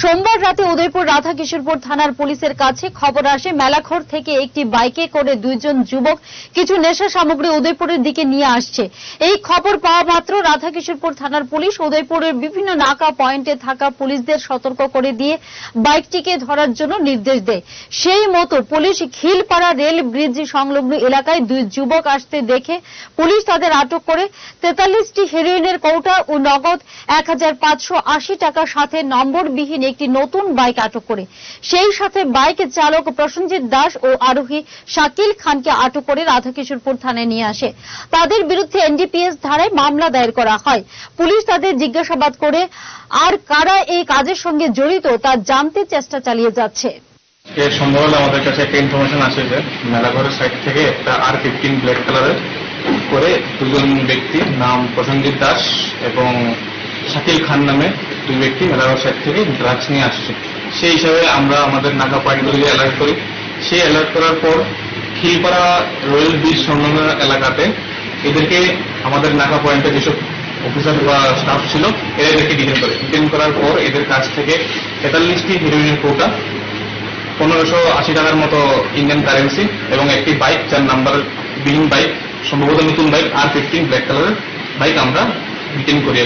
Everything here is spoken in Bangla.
সোমবার রাতে উদয়পুর রাধা কিশোরপুর থানার পুলিশের কাছে খবর আসে মেলাঘর থেকে একটি বাইকে করে দুইজন যুবক কিছু নেশা সামগ্রী উদয়পুরের দিকে নিয়ে আসছে। এই খবর পাওয়া মাত্র রাধা কিশোরপুর থানার পুলিশ। উদয়পুরের বিভিন্ন নাকা পয়েন্টে থাকা পুলিশদের সতর্ক করে দিয়ে বাইকটিকে ধরার জন্য নির্দেশ দেয়। সেই মতো পুলিশ খিলপাড়া রেল ব্রিজ সংলগ্ন এলাকায় দুই যুবক আসতে দেখে পুলিশ তাদের আটক করে। তেতাল্লিশটি হেরোইনের কৌটা ও নগদ এক হাজার পাঁচশো আশি টাকা সাথে নম্বরবিহীন একটি নতুন বাইক আটক করে। সেই সাথে বাইক চালক প্রসেনজিৎ দাস ও আরোহী শাকিল খানকে আটক করে রাধাকিশোরপুর থানায় নিয়ে আসে। তাদের বিরুদ্ধে এনডিপিএস ধারায় মামলা দায়ের করা হয়। পুলিশ তাদের জিজ্ঞাসাবাদ করে আর কারা এই কাজের সঙ্গে জড়িত তা জানতে চেষ্টা চালিয়ে যাচ্ছে। আজকে সন্ধ্যাবেলা আমাদের কাছে একটা ইনফরমেশন আসে যে মেলাঘরের সাইড থেকে একটা আর ফিফটিন ব্ল্যাক কালারের করে দুজন ব্যক্তি নাম প্রসেনজিৎ দাস এবং শাকিল খান নামে দুই ব্যক্তি মেলাঘর সাইড থেকে ড্রাগস নিয়ে আসছে। সেই হিসাবে আমরা আমাদের নাকা পয়েন্টগুলিকে অ্যালার্ট করি। সেই অ্যালার্ট করার পর খিলপাড়া রয়্যাল ব্রিজ সংলগ্ন এলাকাতে এদেরকে আমাদের নাকা পয়েন্টে যেসব অফিসার বা স্টাফ ছিল, এরা এদেরকে ডিটেন করে। ডিটেন করার পর এদের কাছ থেকে তেতাল্লিশটি হিরোইনের কোটা পনেরোশো আশি টাকার মতো ইন্ডিয়ান কারেন্সি এবং একটি বাইক যার নাম্বার বিহীন বাইক সম্ভবত নতুন বাইক আর ফিফটিন ব্ল্যাক কালারের বাইক আমরা রিটার্ন করি।